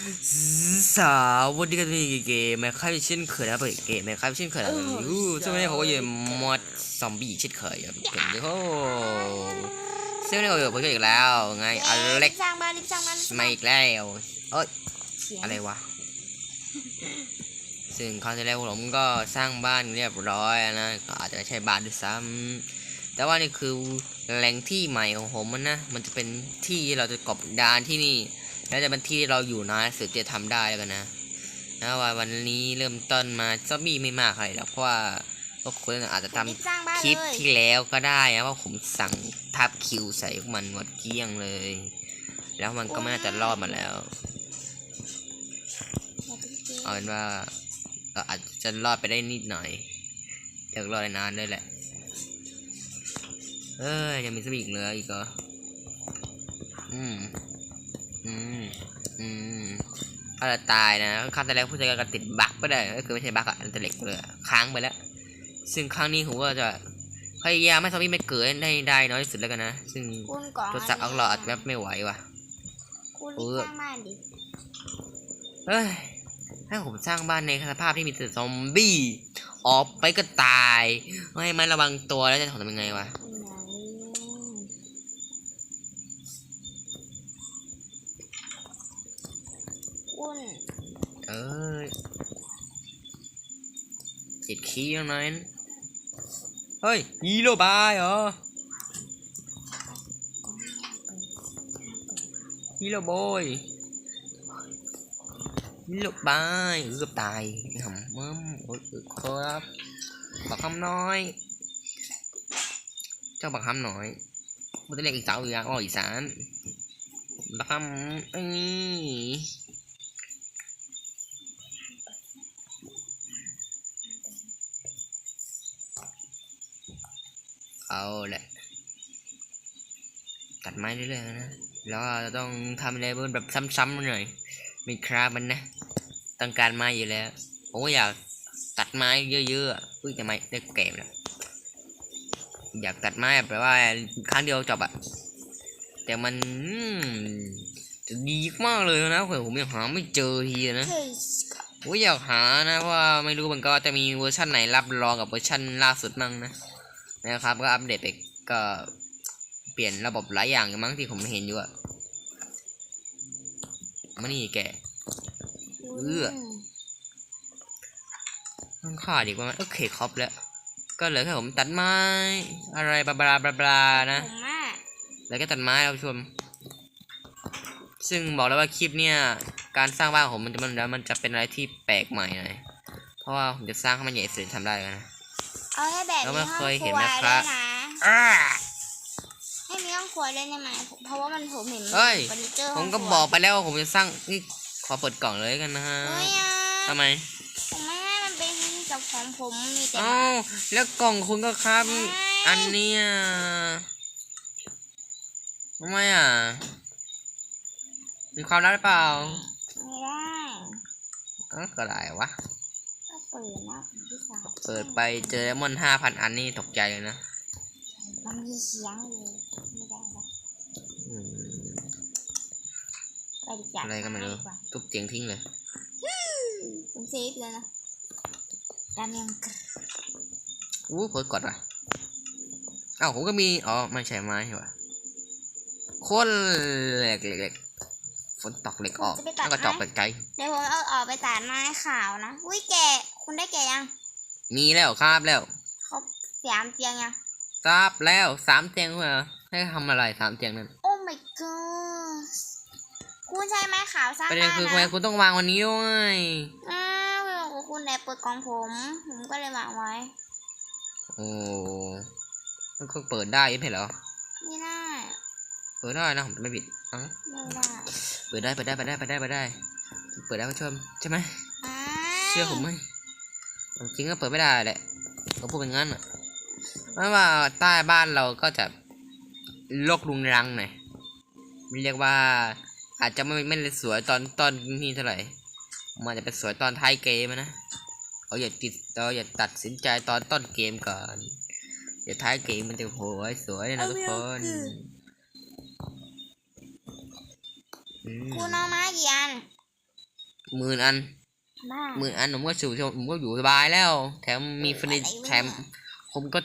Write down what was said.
สวัสดีกันที่เกมแมคคาเช่นเคยนะเปิดเกมแมคคาเช่นเคยนะอู้ซึ่งวันนี้เขาก็ยังมอดซอมบี้เช่นเคยครับเห็นดิโอ้ซึ่งวันนี้เราอยู่กับเพื่อนอีกแล้วไงอเล็กรีบสร้างบ้านรีบสร้างบ้านรีบสร้างมาอีกแล้วเอ้ยเสียงอะไรวะซึ่งคราวที่แล้วผมก็สร้างบ้านเรียบร้อยนะก็อาจจะไม่ใช่บ้านด้วยซ้ำแต่ว่านี่คือแหล่งที่ใหม่ของผมมันนะมันจะเป็นที่ที่เราจะกบดานที่นี่ แล้วจะเป็นที่ที่เราอยู่นานสุดจะทำได้แล้วกันนะนะว่าวันนี้เริ่มต้นมาซอมบี้ไม่มากอะไรหรอกเพราะว่าพวกคุณอาจจะทำรีบสร้าคลิปที่แล้วก็ได้นะว่าผมสั่งทับคิวใส่พวกมันหมดเกลี้ยงเลย แล้วมันก็ไม่น่าจะรอดมาแล้วเอาเป็นว่าก็อาจจะรอดไปได้นิดหน่อยอยากรอดได้นานด้วยแหละเอ้ยยังมีสปีกเหลืออีกเหรออืมอืมอืม ถ้าเราตายนะครั้งที่แล้วผู้จัดการก็ติดบั๊กไปได้ก็คือไม่ใช่บั๊กอะอันตะเล็กเลยอะค้างไปแล้ว ซึ่งครั้งนี้ผมก็จะพยายามให้ซอมบี้ไม่เกิดได้ได้น้อยที่สุดแล้วกันนะ ซึ่งคุณก่อนตัวจักรเอาเราอาจจะแบบไม่ไหวว่ะคุณรีบสร้างบ้านดิเฮ้ยให้ผมสร้างบ้านในสภาพที่มีแต่ซอมบี้ ออกไปก็ตาย ไม่ให้มันระวังตัวแล้วจะทำยังไงวะ คุณเอ้ยจิตขี้ตรงนั้นเฮ้ยฮีโร่บายเหรอฮีโร่บอยฮีโร่บายเกือบตายหำมึมโอ้ยครับบักคำน้อย เจ้าบักคำน้อยมันจะเรียกอีกสาวอีกอะอ๋ออีสานบักคำอั เอาแหละตัดไม้เรื่อยๆนะ แล้วเราต้องทำอะไรเพิ่มแบบซ้ำๆหน่อย มีคราบมันนะ ต้องการไม้อยู่แล้วผมก็อยากตัดไม้เยอะๆอุ้ยจะไม่ได้แก่แล้วอยากตัดไม้แบบว่าครั้งเดียวจบอะแต่มันจะดีมากเลยนะผมผมยังหาไม่เจอทีนะเฮ้ยผมอยากหานะว่าไม่รู้มันก็จะมีเวอร์ชันไหนรับรองกับเวอร์ชันล่าสุดมั่งนะ นะครับ ก็อัปเดตไปก็เปลี่ยนระบบหลายอย่างอยู่มั้งที่ผมเห็นอยู่อะมานี่แกเอื้อต้องขาดอีกว่าโอเคครบแล้ว ก็เหลือแค่ผมตัดไม้ อะไรบลาบลาบลาบลานะผมอะเหลือแค่ตัดไม้ครับผู้ชม ซึ่งบอกแล้วว่าคลิปเนี่ย การสร้างบ้านของผมมันจะมันมันจะเป็นอะไรที่แปลกใหม่หน่อยเพราะว่าผมจะสร้างให้มันใหญ่สุดทำได้นะ เอาให้แบบแล้วไม่มีห้องเคยคเห็นรัวนะคด้รัวบยนะอ้าให้มีห้องครัวด้วยได้ไหมเพราะว่ามันผมเห็นมันเฮ้ยเฟอร์นิเจอร์ผห้มงก็ครัวบอกไปแล้วว่าผมจะสร้างนี่ขอเปิดกล่องเลยกันนะฮะเฮ้ยอะทำไมผมไม่ให้มันเป็นกับของผมมีแต่เอ้าแล้วกล่องคุณก็ครับไม่อันเนี้ยทำไมอะ มีความลับหรือเปล่าไม่ได้เออก็ได้วะก็ เปิดนะพี่สาวเปิดไปเจอมอนห้าพันอันนี่ตกใจเลยนะมันมีเสียงเลยไม่ได้หรอกอืมไปดีกว่าอะไรก็ไม่รู้ดีว่าทุบเตียงทิ้งเลยผมเซฟเลยนะดามิยังกรอู้เปิดกดว่ะอ้าวผมก็มี อ๋อ ไม่ใช่ไม้ใช่ปะโคนเหล็กเหล็กเหล็ก ฝนตกเหล็กออกแล้วก็จอกเหล็กใจเดี๋ยวผมเอาออกไปตัดไม้ขาวนะ อุ้ยแกะคุณได้แกะยังมีแล้วครับแล้วเขาสามเตียงยัง ทราบแล้วสามเตียงเหรอให้ทำอะไรสามเตียงนั้น โอ้ my god คุณใช้ไม้ขาวสร้างประเด็นบ้านคือทำไมนะคุณต้องวางวันนี้ด้วยอ้าวคุณแอบเปิดกล่องผม ผมก็เลยวางไว้ โอ้มันก็เปิดได้ไม่ใช่เหรอ ไม่ได้ เปิดได้นะผมจะไม่ผิดเอ้าไม่ได้เปิดได้เปิดได้เปิดได้เปิดได้เปิดได้เปิดได้ผู้ชมใช่ไหมอ้าเชื่อผมไหมจริงก็เปิดไม่ได้แหละผมพูดเป็นงั้นอะเพราะว่าใต้บ้านเราก็จะลกลุงรังหน่อยเรียกว่า อาจจะไม่ไม่ได้สวยตอนตอนนี้เท่าไหร่มันจะเป็นสวยตอนท้ายเกมอะนะเราอย่าติดเราอย่าตัดสินใจตอนต้นเกมก่อน เดี๋ยวท้ายเกมมันจะโหยสวยนะทุกคนอืม คุณเอามากี่อันหมื่นอันบ้า หมื่นอันผมก็สู่ผมก็อยู่สบายแล้ว แถมมีเฟอร์นิแถมผมก็